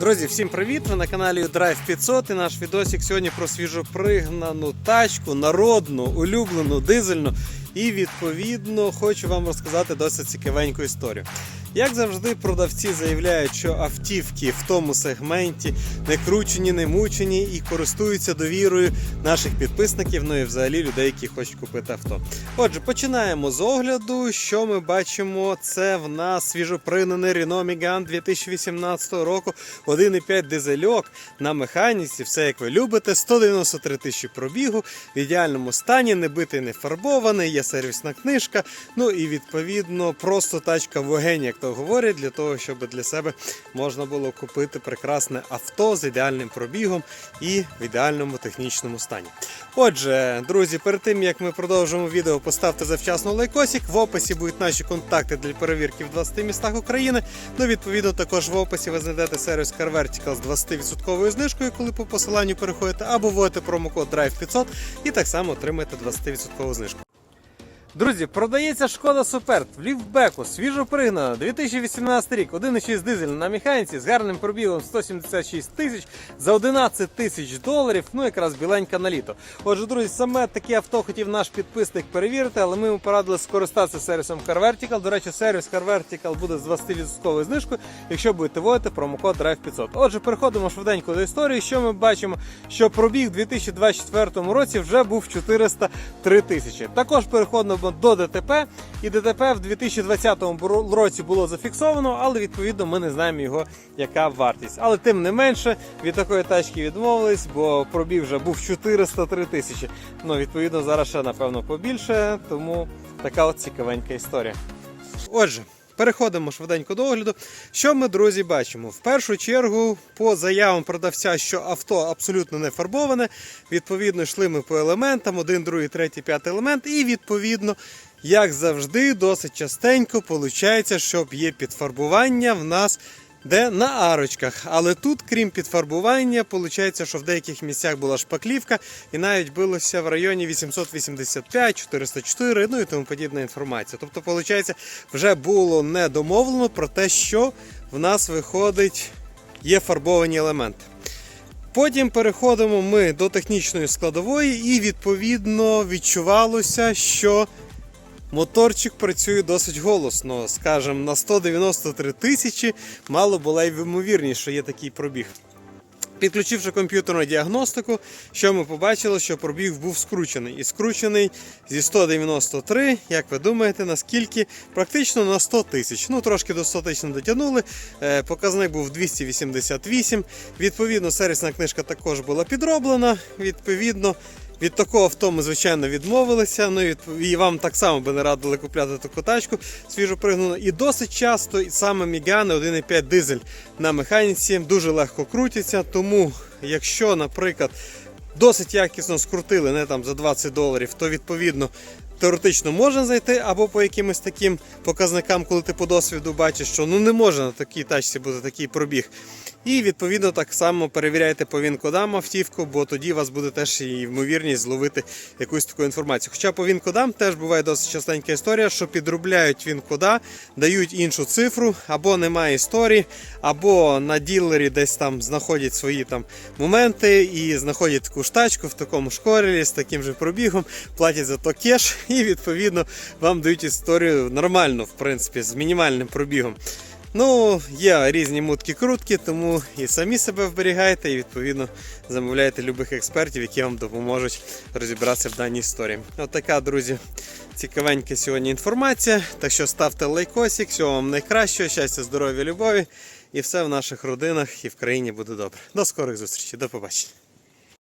Друзі, всім привіт! Ви на каналі Drive 500 і наш відосик сьогодні про свіжопригнану тачку, народну, улюблену, дизельну. І відповідно хочу вам розказати досить цікавеньку історію. Як завжди, продавці заявляють, що автівки в тому сегменті не кручені, не мучені і користуються довірою наших підписників, ну і взагалі людей, які хочуть купити авто. Отже, починаємо з огляду. Що ми бачимо? Це в нас свіжопригнаний Renault Megane 2018 року, 1,5 дизельок на механіці, все як ви любите, 193 тисячі пробігу, в ідеальному стані, не битий, не фарбований, є сервісна книжка. Ну і відповідно просто тачка вогень, як то говорять, для того, щоб для себе можна було купити прекрасне авто з ідеальним пробігом і в ідеальному технічному стані. Отже, друзі, перед тим як ми продовжимо відео, поставте завчасно лайкосик. В описі будуть наші контакти для перевірки в 20 містах України. Ну, відповідно, також в описі ви знайдете сервіс Car Vertical з 20% знижкою, коли по посиланню переходите, або вводите промокод DRIVE500 і так само отримаєте 20% знижку. Друзі, продається шкода Суперб в ліфтбеку, свіжо пригнана, 2018 рік, 1,6 дизель на механіці з гарним пробігом 176 тисяч за 11 тисяч доларів, ну якраз біленька на літо. Отже, друзі, саме таке авто хотів наш підписник перевірити, але ми йому порадили скористатися сервісом Car Vertical. До речі, сервіс Car Vertical буде з 20% знижкою, якщо будете вводити промокод DRIVE500. Отже, переходимо швиденько до історії. Що ми бачимо? Що пробіг у 2024 році вже був 403 тисячі. Також переходимо до ДТП. І ДТП в 2020 році було зафіксовано, але відповідно ми не знаємо його яка вартість. Але тим не менше від такої тачки відмовились, бо пробіг вже був 403 тисячі. Ну відповідно зараз ще напевно побільше, тому така от цікавенька історія. Отже. Переходимо швиденько до огляду. Що ми, друзі, бачимо? В першу чергу, по заявам продавця, що авто абсолютно не фарбоване. Відповідно, йшли ми по елементам: один, другий, третій, п'ятий елемент. І відповідно, як завжди, досить частенько виходить, що є підфарбування в нас. Де на арочках, але тут, крім підфарбування, виходить, що в деяких місцях була шпаклівка, і навіть билося в районі 885, 404, ну і тому подібна інформація. Тобто, виходить, вже було не домовлено про те, що в нас виходить, є фарбовані елементи. Потім переходимо ми до технічної складової, і відповідно відчувалося, що Моторчик працює досить голосно, скажімо, на 193 тисячі мало було й ймовірність, що є такий пробіг. Підключивши комп'ютерну діагностику, що ми побачили, що пробіг був скручений. І скручений зі 193, як ви думаєте, наскільки? Практично на 100 тисяч. Ну, трошки до 100 тисяч не дотягнули. Е, Показник був 288. Відповідно, сервісна книжка також була підроблена. Відповідно, від такого авто ми, звичайно, відмовилися. Ну і і вам так само би не радили купляти таку тачку свіжо пригнану. І досить часто і саме Мігани 1,5 дизель на механіці дуже легко крутяться. Тому, якщо, наприклад, досить якісно скрутили не там за 20 доларів, то відповідно. Теоретично можна зайти або по якимось таким показникам, коли ти по досвіду бачиш, що ну не може на такій тачці бути такий пробіг. І відповідно так само перевіряйте по він-кодам автівку, бо тоді у вас буде теж і ймовірність зловити якусь таку інформацію. Хоча по він-кодам теж буває досить частенька історія, що підробляють він-кода, дають іншу цифру, або немає історії, або на ділері десь там знаходять свої там моменти і знаходять таку ж тачку в такому ж з таким же пробігом, платять за то кеш, і відповідно вам дають історію нормально, в принципі, з мінімальним пробігом. Ну, є різні мутки крутки, тому і самі себе вберігайте, і відповідно замовляйте любих експертів, які вам допоможуть розібратися в даній історії. От така, друзі, цікавенька сьогодні інформація. Так що ставте лайкосик, всього вам найкращого, щастя, здоров'я, любові. І все в наших родинах і в країні буде добре. До скорих зустрічей, до побачення.